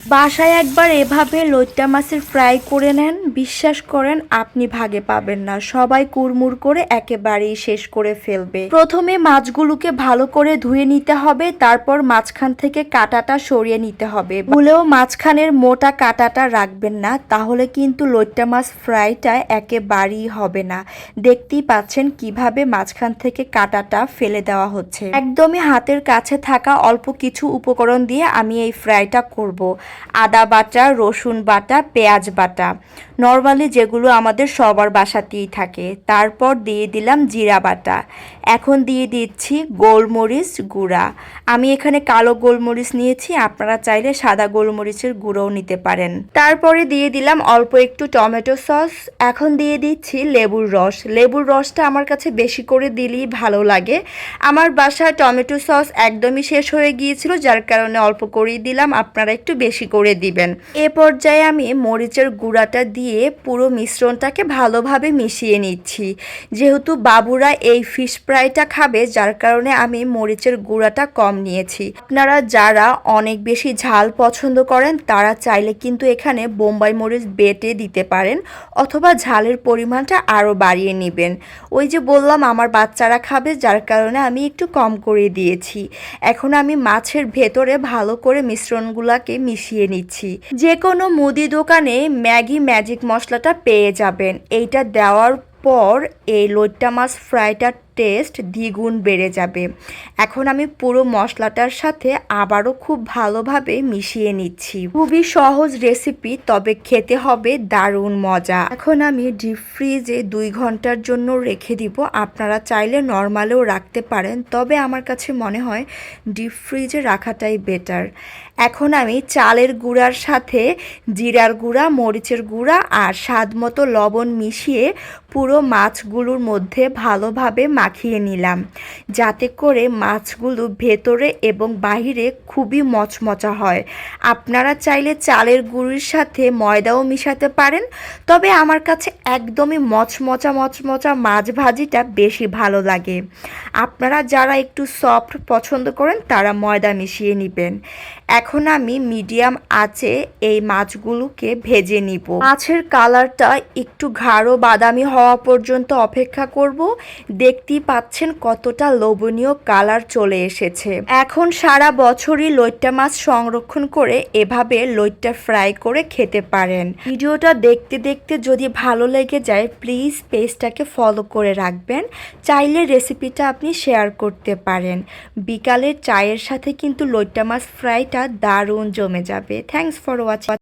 বাসায় একবার এভাবে লইট্টা মাছের ফ্রাই করে নেন। বিশ্বাস করেন, আপনি ভাগে পাবেন না। সবাই কুড়মুড় করে একেবারেই শেষ করে ফেলবে। প্রথমে মাছগুলোকে ভালো করে ধুয়ে নিতে হবে, তারপর মাঝখান থেকে কাঁটাটা সরিয়ে নিতে হবে। ভুলেও মাঝখানের মোটা কাঁটাটা রাখবেন না, তাহলে কিন্তু লইট্টা মাছ ফ্রাইটা একেবারেই হবে না। দেখতেই পাচ্ছেন কীভাবে মাঝখান থেকে কাঁটাটা ফেলে দেওয়া হচ্ছে। একদমই হাতের কাছে থাকা অল্প কিছু উপকরণ দিয়ে আমি এই ফ্রাইটা করব। আদা বাটা, রসুন বাটা, পেঁয়াজ বাটা। নর্মালি যেগুলো আমাদের সবার বাসাতেই থাকে। তারপর দিয়ে দিলাম জিরা বাটা। এখন দিয়ে দিচ্ছি গোলমরিচ গুঁড়া। আমি এখানে কালো গোলমরিচ নিয়েছি, আপনারা চাইলে সাদা গোলমরিচের গুঁড়োও নিতে পারেন। তারপরে দিয়ে দিলাম অল্প একটু টমেটো সস। এখন দিয়ে দিচ্ছি লেবুর রস। লেবুর রসটা আমার কাছে বেশি করে দিলেই ভালো লাগে। আমার বাসায় টমেটো সস একদমই শেষ হয়ে গিয়েছিল, যার কারণে অল্প করেই দিলাম। আপনারা একটু বেশি করে দিবেন। এ পর্যায়ে আমি মরিচের গুঁড়াটা দিয়ে পুরো মিশ্রণটাকে ভালোভাবে মিশিয়ে নিচ্ছি। যেহেতু বাবুরা এই ফিশ ফ্রাইটা খাবে, যার কারণে আমি মরিচের গুঁড়াটা কম নিয়েছি। আপনারা যারা অনেক বেশি ঝাল পছন্দ করেন, তারা চাইলে কিন্তু এখানে বোম্বাই মরিচ বেটে দিতে পারেন, অথবা ঝালের পরিমাণটা আরও বাড়িয়ে নেবেন। ওই যে বললাম, আমার বাচ্চারা খাবে, যার কারণে আমি একটু কম করে দিয়েছি। এখন আমি মাছের ভেতরে ভালো করে মিশ্রণগুলোকে মিশিয়ে নিচ্ছি। যে কোনো মুদি দোকানে ম্যাগি ম্যাজিক মশলাটা পেয়ে যাবেন। এইটা দেওয়ার পর এই লোট্টা মাছ ফ্রাইটার টেস্ট দ্বিগুণ বেড়ে যাবে। এখন আমি পুরো মশলাটার সাথে আবারও খুব ভালোভাবে মিশিয়ে নিচ্ছি। খুবই সহজ রেসিপি তবে খেতে হবে দারুণ মজা। এখন আমি ডিপ ফ্রিজে দুই ঘণ্টার জন্য রেখে দিব। আপনারা চাইলে নর্মালেও রাখতে পারেন, তবে আমার কাছে মনে হয় ডিপ ফ্রিজে রাখাটাই বেটার এখন আমি চালের গুঁড়ার সাথে জিরার গুঁড়া, মরিচের গুঁড়া আর স্বাদ মতো লবণ মিশিয়ে পুরো মাছগুলোর মধ্যে ভালোভাবে মাখিয়ে নিলাম। যাতে করে মাছগুলো ভেতরে এবং বাহিরে খুবই মচমচা হয়। আপনারা চাইলে চালের গুঁড়ির সাথে ময়দাও মিশাতে পারেন, তবে আমার কাছে একদমই মচমচা মচমচা মাছ ভাজিটা বেশি ভালো লাগে। আপনারা যারা একটু সফট পছন্দ করেন, তারা ময়দা মিশিয়ে নেবেন। এখন আমি মিডিয়াম আঁচে এই মাছগুলোকে ভেজে নিব। মাছের কালারটা একটু গাঢ় বাদামি হওয়া পর্যন্ত অপেক্ষা করব। দেখতেই পাচ্ছেন কতটা লোভনীয় কালার চলে এসেছে। এখন সারা বছরই লইট্টা মাছ সংরক্ষণ করে এভাবে লইট্টা ফ্রাই করে খেতে পারেন। ভিডিওটা দেখতে দেখতে যদি ভালো লেগে যায়, প্লিজ পেজটাকে ফলো করে রাখবেন। চাইলে রেসিপিটা আপনি শেয়ার করতে পারেন। বিকালের চায়ের সাথে কিন্তু লইট্টা মাছ ফ্রাইটা দারুণ জমে যাবে। Thanks for watching